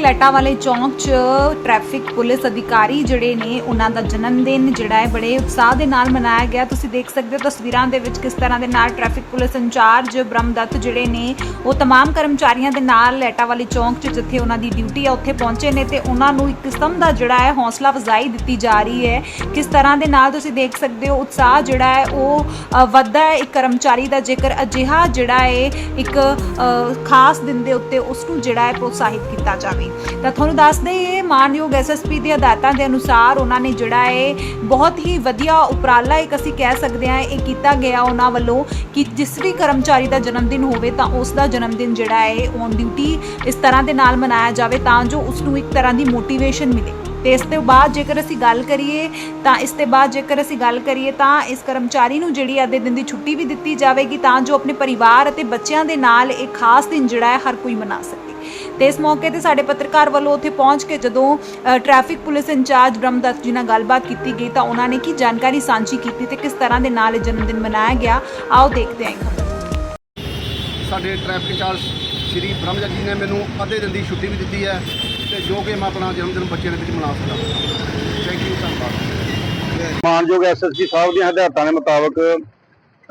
ਲੈਟਾ ਵਾਲੇ ਚੌਂਕ 'ਚ traffic police ਅਧਿਕਾਰੀ ਜਿਹੜੇ ਨੇ ਉਹਨਾਂ ਦਾ ਜਨਮ ਦਿਨ ਜਿਹੜਾ ਹੈ ਬੜੇ ਉਤਸ਼ਾਹ ਦੇ ਨਾਲ ਮਨਾਇਆ ਗਿਆ ਤੁਸੀਂ ਦੇਖ ਸਕਦੇ ਹੋ ਤਸਵੀਰਾਂ ਦੇ ਵਿੱਚ ਕਿਸ ਤਰ੍ਹਾਂ ਦੇ ਨਾਲ ਟ੍ਰੈਫਿਕ ਪੁਲਿਸ ਇੰਚਾਰਜ ਬ੍ਰਹਮਦੱਤ ਜਿਹੜੇ ਨੇ ਉਹ तमाम ਕਰਮਚਾਰੀਆਂ ਦੇ ਨਾਲ ਲੈਟਾ ਵਾਲੇ ਚੌਂਕ 'ਚ ਜਿੱਥੇ ਉਹਨਾਂ ਦੀ ਡਿਊਟੀ ਆ ਉੱਥੇ ਪਹੁੰਚੇ ਨੇ ਤੇ ਉਹਨਾਂ ਨੂੰ ਇੱਕ ਕਿਸਮ ਦਾ ਜਿਹੜਾ ਹੈ ਹੌਸਲਾ ਅਫਜ਼ਾਈ ਦਿੱਤੀ ਜਾ ਰਹੀ ਹੈ ਕਿਸ ਤਰ੍ਹਾਂ ਦੇ ਨਾਲ ਤੁਸੀਂ ਦੇਖ ਸਕਦੇ ਹੋ ਉਤਸ਼ਾਹ ਜਿਹੜਾ ਹੈ ਉਹ ਅ, ਵੱਧਦਾ ਹੈ ਇੱਕ ਕਰਮਚਾਰੀ ਦਾ ਜੇਕਰ ਅਜਿਹਾ ਜਿਹੜਾ ਹੈ ਇੱਕ ਅ, ਖਾਸ ਦਿਨ ਦੇ ਉੱਤੇ ਉਸ ਨੂੰ ਜਿਹੜਾ ਹੈ ਪ੍ਰੋਤਸਾਹਿਤ ਕੀਤਾ ਜਾਵੇ ਤਾਂ ਤੁਹਾਨੂੰ ਦੱਸ ਦਈਏ ਮਾਨਯੋਗ ਐਸਐਸਪੀ ਦੇ ਹਦਾਇਤਾਂ ਦੇ ਅਨੁਸਾਰ ਉਹਨਾਂ ਨੇ ਜਿਹੜਾ ਹੈ ਬਹੁਤ ਹੀ ਵਧੀਆ ਉਪਰਾਲਾ, ਇੱਕ ਅਸੀਂ ਕਹਿ ਸਕਦੇ ਹਾਂ, ਇਹ ਕੀਤਾ ਗਿਆ ਉਹਨਾਂ ਵੱਲੋਂ ਕਿ ਜਿਸ ਵੀ ਕਰਮਚਾਰੀ ਦਾ ਜਨਮ ਦਿਨ ਹੋਵੇ ਤਾਂ ਉਸ ਦਾ ਜਨਮ ਦਿਨ ਜਿਹੜਾ ਹੈ ਔਨ ਡਿਊਟੀ ਇਸ ਤਰ੍ਹਾਂ ਦੇ ਨਾਲ ਮਨਾਇਆ ਜਾਵੇ ਤਾਂ ਜੋ ਉਸ ਨੂੰ ਇੱਕ ਤਰ੍ਹਾਂ ਦੀ ਮੋਟੀਵੇਸ਼ਨ ਮਿਲੇ। ਤੇ ਇਸ ਤੋਂ ਬਾਅਦ ਜੇਕਰ ਅਸੀਂ ਗੱਲ ਕਰੀਏ ਤਾਂ ਇਸ ਤੋਂ ਬਾਅਦ ਜੇਕਰ ਅਸੀਂ ਗੱਲ ਕਰੀਏ ਤਾਂ ਇਸ ਕਰਮਚਾਰੀ ਨੂੰ ਜਿਹੜੀ ਅੱਧੇ ਦਿਨ ਦੀ ਛੁੱਟੀ ਵੀ ਦਿੱਤੀ ਜਾਵੇਗੀ ਤਾਂ ਜੋ ਆਪਣੇ ਪਰਿਵਾਰ ਅਤੇ ਬੱਚਿਆਂ ਦੇ ਨਾਲ ਇਹ ਖਾਸ ਦਿਨ ਜਿਹੜਾ ਹੈ, ਹਰ ਕੋਈ ਮਨਾ ਸਕੇ। ਤੇ ਇਸ ਮੌਕੇ ਤੇ ਸਾਡੇ ਪੱਤਰਕਾਰ ਵੱਲੋਂ ਉੱਥੇ ਪਹੁੰਚ ਕੇ ਜਦੋਂ ਟ੍ਰੈਫਿਕ ਪੁਲਿਸ ਇੰਚਾਰਜ ਬ੍ਰਹਮਦੱਤ ਜੀ ਨਾਲ ਗੱਲਬਾਤ ਕੀਤੀ ਗਈ ਤਾਂ ਉਹਨਾਂ ਨੇ ਕੀ ਜਾਣਕਾਰੀ ਸਾਂਝੀ ਕੀਤੀ ਤੇ ਕਿਸ ਤਰ੍ਹਾਂ ਦੇ ਨਾਲ ਇਹ ਜਨਮ ਦਿਨ ਮਨਾਇਆ ਗਿਆ ਆਓ ਦੇਖਦੇ ਹਾਂ ਸਾਡੇ ਟ੍ਰੈਫਿਕ ਇੰਚਾਰਜ ਸ਼੍ਰੀ ਬ੍ਰਹਮਜਤ ਜੀ ਨੇ ਮੈਨੂੰ ਅੱਧੇ ਦਿਨ ਦੀ ਛੁੱਟੀ ਵੀ ਦਿੱਤੀ ਹੈ ਤੇ ਜੋ ਕਿ ਮੈਂ ਆਪਣਾ ਜਨਮ ਦਿਨ ਬੱਚਿਆਂ ਦੇ ਵਿੱਚ ਮਨਾ ਸਕਾਂ ਥੈਂਕ ਯੂ ਧੰਨਵਾਦ। ਮਾਨਯੋਗ ਐਸਐਸਪੀ ਸਾਹਿਬ ਦੀਆਂ ਹਦਾਇਤਾਂ ਦੇ ਮੁਤਾਬਕ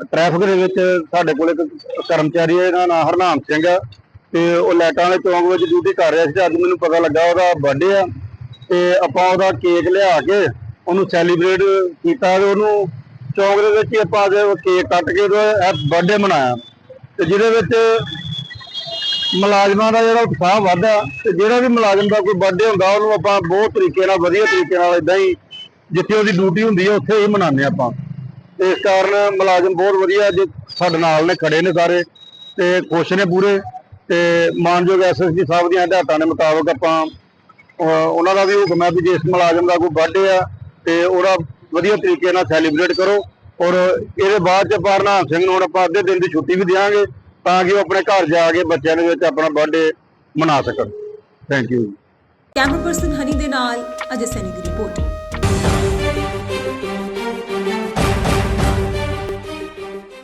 ਟ੍ਰੈਫਿਕ ਦੇ ਵਿੱਚ ਸਾਡੇ ਕੋਲ ਇੱਕ ਕਰਮਚਾਰੀ ਹੈ ਇਹਦਾ ਨਾਮ ਹਰਨਾਮ ਸਿੰਘ ਆ ਤੇ ਉਹ ਲਾਈਟਾਂ ਵਾਲੇ ਚੌਂਕ ਵਿੱਚ ਡਿਊਟੀ ਕਰ ਰਿਹਾ ਸੀ ਤੇ ਅੱਜ ਮੈਨੂੰ ਪਤਾ ਲੱਗਾ ਉਹਦਾ ਬਰਥਡੇ ਆ। ਤੇ ਆਪਾਂ ਉਹਦਾ ਕੇਕ ਲਿਆ ਕੇ ਉਹਨੂੰ ਸੈਲੀਬ੍ਰੇਟ ਕੀਤਾ ਤੇ ਉਹਨੂੰ ਚੌਂਕ ਦੇ ਵਿੱਚ ਹੀ ਆਪਾਂ ਅੱਜ ਕੇਕ ਕੱਟ ਕੇ ਉਹਦਾ ਬਰਥਡੇ ਮਨਾਇਆ। ਤੇ ਜਿਹਦੇ ਵਿੱਚ ਮੁਲਾਜ਼ਮਾਂ ਦਾ ਜਿਹੜਾ ਉਤਸ਼ਾਹ ਵਧਦਾ ਤੇ ਜਿਹੜਾ ਵੀ ਮੁਲਾਜ਼ਮ ਦਾ ਕੋਈ ਬਰਥਡੇ ਹੁੰਦਾ, ਉਹਨੂੰ ਆਪਾਂ ਬਹੁਤ ਤਰੀਕੇ ਨਾਲ, ਵਧੀਆ ਤਰੀਕੇ ਨਾਲ ਇਦਾਂ ਹੀ ਜਿੱਥੇ ਉਹਦੀ ਡਿਊਟੀ ਹੁੰਦੀ ਹੈ ਉੱਥੇ ਹੀ ਮਨਾਉਂਦੇ ਆਪਾਂ। ਇਸ ਕਾਰਨ ਮੁਲਾਜ਼ਮ ਬਹੁਤ ਵਧੀਆ ਅੱਜ ਸਾਡੇ ਨਾਲ ਨੇ, ਖੜੇ ਨੇ ਸਾਰੇ ਤੇ ਖੁਸ਼ ਨੇ ਪੂਰੇ। ਤੇ ਮਾਨਯੋਗ ਐਸਐਸਪੀ ਸਾਹਿਬ ਦੀਆਂ ਹਦਾਇਤਾਂ ਦੇ ਮੁਤਾਬਕ ਆਪਾਂ ਉਹਨਾਂ ਦਾ ਵੀ ਹੁਕਮ ਹੈ ਵੀ ਜੇ ਇਸ ਮੁਲਾਜ਼ਮ ਦਾ ਕੋਈ ਬਰਥਡੇ ਆ, ਤੇ ਉਹਦਾ ਵਧੀਆ ਤਰੀਕੇ ਨਾਲ ਸੈਲੀਬ੍ਰੇਟ ਕਰੋ। ਔਰ ਇਹਦੇ ਬਾਅਦ ਚ ਆਪਾਂ ਹਰਨਾਮ ਸਿੰਘ ਨੂੰ ਹੁਣ ਆਪਾਂ ਅੱਧੇ ਦਿਨ ਦੀ ਛੁੱਟੀ ਵੀ ਦਿਆਂਗੇ, ਤਾਂ ਕਿ ਉਹ ਆਪਣੇ ਘਰ ਜਾ ਕੇ ਬੱਚਿਆਂ ਦੇ ਵਿੱਚ ਆਪਣਾ ਬਰਥਡੇ ਮਨਾ ਸਕਣ। Thank you camera person Honey ਦੇ ਨਾਲ ਅਜੇ ਸੈਨੀ ਦੀ ਰਿਪੋਰਟ।